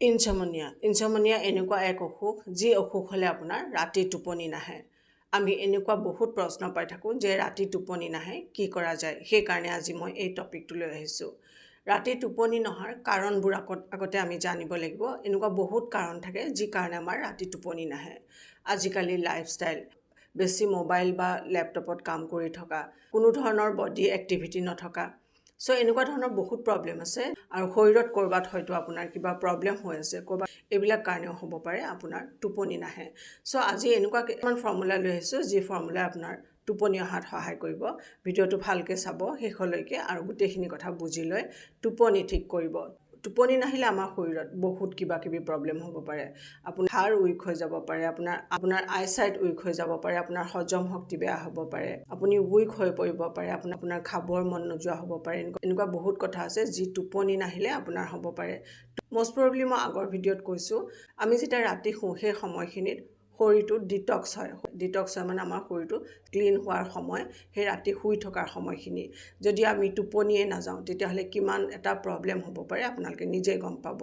Insomnia insomnia এনেকুৱা এক অসুখ যি অসুখ হ'লে আপোনাৰ ৰাতি টোপনি নাহে। আমি এনেকুৱা বহুত প্ৰশ্ন পাই থাকোঁ যে ৰাতি টোপনি নাহে কি কৰা যায়? সেইকাৰণে আজি মই এই টপিকটো লৈ আহিছোঁ। ৰাতি টোপনি নহাৰ কাৰণবোৰ আগত আগতে আমি জানিব লাগিব। এনেকুৱা বহুত কাৰণ থাকে যি কাৰণে আমাৰ ৰাতি টোপনি নাহে। আজিকালি লাইফষ্টাইল বেছি মোবাইল বা লেপটপত কাম কৰি থকা কোনো ধৰণৰ বডি এক্টিভিটি নথকা চ' এনেকুৱা ধৰণৰ বহুত প্ৰব্লেম আছে। আৰু শৰীৰত ক'ৰবাত হয়তো আপোনাৰ কিবা প্ৰব্লেম হৈ আছে ক'ৰবাত এইবিলাক কাৰণেও হ'ব পাৰে আপোনাৰ টোপনি নাহে। চ' আজি এনেকুৱা কিছুমান ফৰ্মুলা লৈ আহিছোঁ যি ফৰ্মুলাই আপোনাৰ টোপনি অহাত সহায় কৰিব। ভিডিঅ'টো ভালকৈ চাব শেষলৈকে আৰু গোটেইখিনি কথা বুজি লৈ টোপনি ঠিক কৰিব। টোপনি নাহিলে আমাৰ শৰীৰত বহুত কিবা কিবি প্ৰব্লেম হ'ব পাৰে। আপোনাৰ হাড় উইক হৈ যাব পাৰে আপোনাৰ আপোনাৰ আইচাইট উইক হৈ যাব পাৰে আপোনাৰ হজম শক্তি বেয়া হ'ব পাৰে আপুনি উইক হৈ পৰিব পাৰে আপোনাৰ আপোনাৰ খাবৰ মন নোযোৱা হ'ব পাৰে এনেকুৱা এনেকুৱা বহুত কথা আছে যি টোপনি নাহিলে আপোনাৰ হ'ব পাৰে। মষ্ট প্ৰবলি মই আগৰ ভিডিঅ'ত কৈছোঁ আমি যেতিয়া ৰাতি শুওঁ সেই সময়খিনিত শৰীৰটো ডিটক্স হয়। ডিটক্স হয় মানে আমাৰ শৰীৰটো ক্লিন হোৱাৰ সময় সেই ৰাতি শুই থকাৰ সময়খিনি। যদি আমি টোপনিয়ে নাযাওঁ তেতিয়াহ'লে কিমান এটা প্ৰব্লেম হ'ব পাৰে আপোনালোকে নিজেই গম পাব।